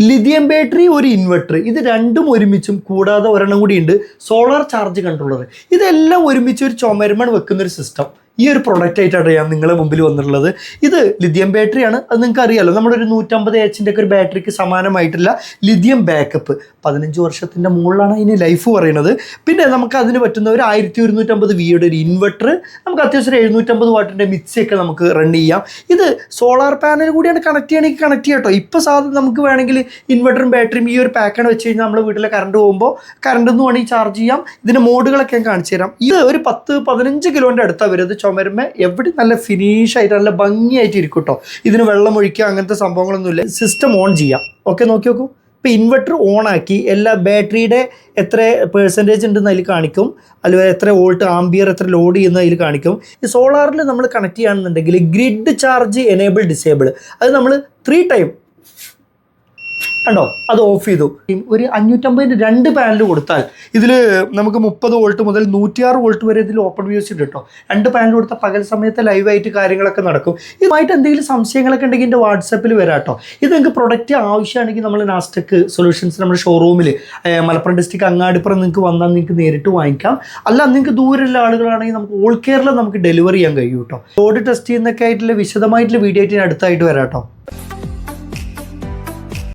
Lithium battery ഒരു inverter ഇത് രണ്ടും ഒരുമിച്ചും കൂടാതെ ഒരെണ്ണം കൂടി ഉണ്ട് സോളാർ ചാർജ് കൺട്രോളർ ഇതെല്ലാം ഒരുമിച്ച് ഒരു ചുമരുമൺ വെക്കുന്ന ഒരു സിസ്റ്റം ഈ ഒരു പ്രൊഡക്റ്റ് ആയിട്ടാണ് ഞാൻ നിങ്ങളുടെ മുമ്പിൽ വന്നിട്ടുള്ളത്. ഇത് ലിഥിയം ബാറ്ററിയാണ് അത് നിങ്ങൾക്ക് അറിയാലോ ഒരു നൂറ്റമ്പത് എച്ചിന്റെ ഒക്കെ ഒരു ബാറ്ററിക്ക് സമാനമായിട്ടുള്ള ലിഥിയം ബാക്കപ്പ് പതിനഞ്ച് വർഷത്തിന്റെ മുകളിലാണ് അതിന് ലൈഫ് പറയുന്നത്. പിന്നെ നമുക്ക് അതിന് പറ്റുന്ന ഒരു ആയിരത്തി ഒരുന്നൂറ്റമ്പത് വിയുടെ ഒരു ഇൻവെർട്ടർ നമുക്ക് അത്യാവശ്യം എഴുന്നൂറ്റമ്പത് വാട്ടിന്റെ മിക്സിയൊക്കെ നമുക്ക് റൺ ചെയ്യാം. ഇത് സോളാർ പാനൽ കൂടിയാണ് കണക്ട് ചെയ്യണമെങ്കിൽ കണക്ട് ചെയ്യാം കേട്ടോ. ഇപ്പോൾ സാധനം നമുക്ക് വേണമെങ്കിൽ ഇൻവെർട്ടറും ബാറ്ററിയും ഈ ഒരു പാക്കാണ് വെച്ച് കഴിഞ്ഞാൽ നമ്മൾ വീട്ടിലെ കറണ്ട് പോകുമ്പോൾ കറണ്ട് നിന്ന് വേണമെങ്കിൽ ചാർജ് ചെയ്യാം. ഇതിന്റെ മോഡുകളൊക്കെ ഞാൻ കാണിച്ചു തരാം. ഇത് ഒരു പത്ത് പതിനഞ്ച് കിലോന്റെ അടുത്താണ് വരുന്നത്. ചുമരുമ എവിടെ നല്ല ഫിനിഷ് ആയിട്ട് നല്ല ഭംഗിയായിട്ട് ഇരിക്കും കേട്ടോ ഇതിന് വെള്ളം ഒഴിക്കുക അങ്ങനത്തെ സംഭവങ്ങളൊന്നുമില്ല. സിസ്റ്റം ഓൺ ചെയ്യാം. ഓക്കെ നോക്കി നോക്കൂ. ഇപ്പോൾ ഇൻവെർട്ടർ ഓൺ ആക്കി എല്ലാ ബാറ്ററിയുടെ എത്ര പേഴ്സന്റേജ് ഉണ്ടെന്ന് അതിൽ കാണിക്കും. അല്ലെങ്കിൽ എത്ര വോൾട്ട് ആംബിയർ എത്ര ലോഡ് ചെയ്യുന്ന അതിൽ കാണിക്കും. ഈ സോളാറിൽ നമ്മൾ കണക്ട് ചെയ്യുകയാണെന്നുണ്ടെങ്കിൽ ഗ്രിഡ് ചാർജ് എനേബിൾ ഡിസേബിൾ അത് നമ്മൾ ത്രീ ടൈം കണ്ടോ? അത് ഓഫ് ചെയ്തു. ഒരു അഞ്ഞൂറ്റമ്പതിന് രണ്ട് പാനൽ കൊടുത്താൽ ഇതിൽ നമുക്ക് മുപ്പത് വോൾട്ട് മുതൽ നൂറ്റിയാറ് വോൾട്ട് വരെ ഇതിൽ ഓപ്പൺ വ്യൂസ് ഉണ്ട് കേട്ടോ. രണ്ട് പാനൽ കൊടുത്താൽ പകൽ സമയത്ത് ലൈവായിട്ട് കാര്യങ്ങളൊക്കെ നടക്കും. ഇതുമായിട്ട് എന്തെങ്കിലും സംശയങ്ങളൊക്കെ ഉണ്ടെങ്കിൽ എന്റെ വാട്സപ്പിൽ വരാം കേട്ടോ. ഇത് നിങ്ങൾക്ക് പ്രൊഡക്റ്റ് ആവശ്യമാണെങ്കിൽ നമ്മൾ നാസ്റ്റക്ക് സൊല്യൂഷൻസ് നമ്മുടെ ഷോറൂമിൽ മലപ്പുറം ഡിസ്ട്രിക്ട് അങ്ങാടിപ്പുറം നിങ്ങൾക്ക് വന്നാൽ നിങ്ങൾക്ക് നേരിട്ട് വാങ്ങിക്കാം. അല്ല നിങ്ങൾക്ക് ദൂരെയുള്ള ആളുകളാണെങ്കിൽ നമുക്ക് ഓൾ കേരളം നമുക്ക് ഡെലിവറി ചെയ്യാൻ കഴിയും കേട്ടോ. റോഡ് ടെസ്റ്റ് ചെയ്യുന്നൊക്കെ ആയിട്ടുള്ള വിശദമായിട്ടുള്ള വീഡിയോ ആയിട്ട് ഞാൻ അടുത്തായിട്ട് വരാം കേട്ടോ.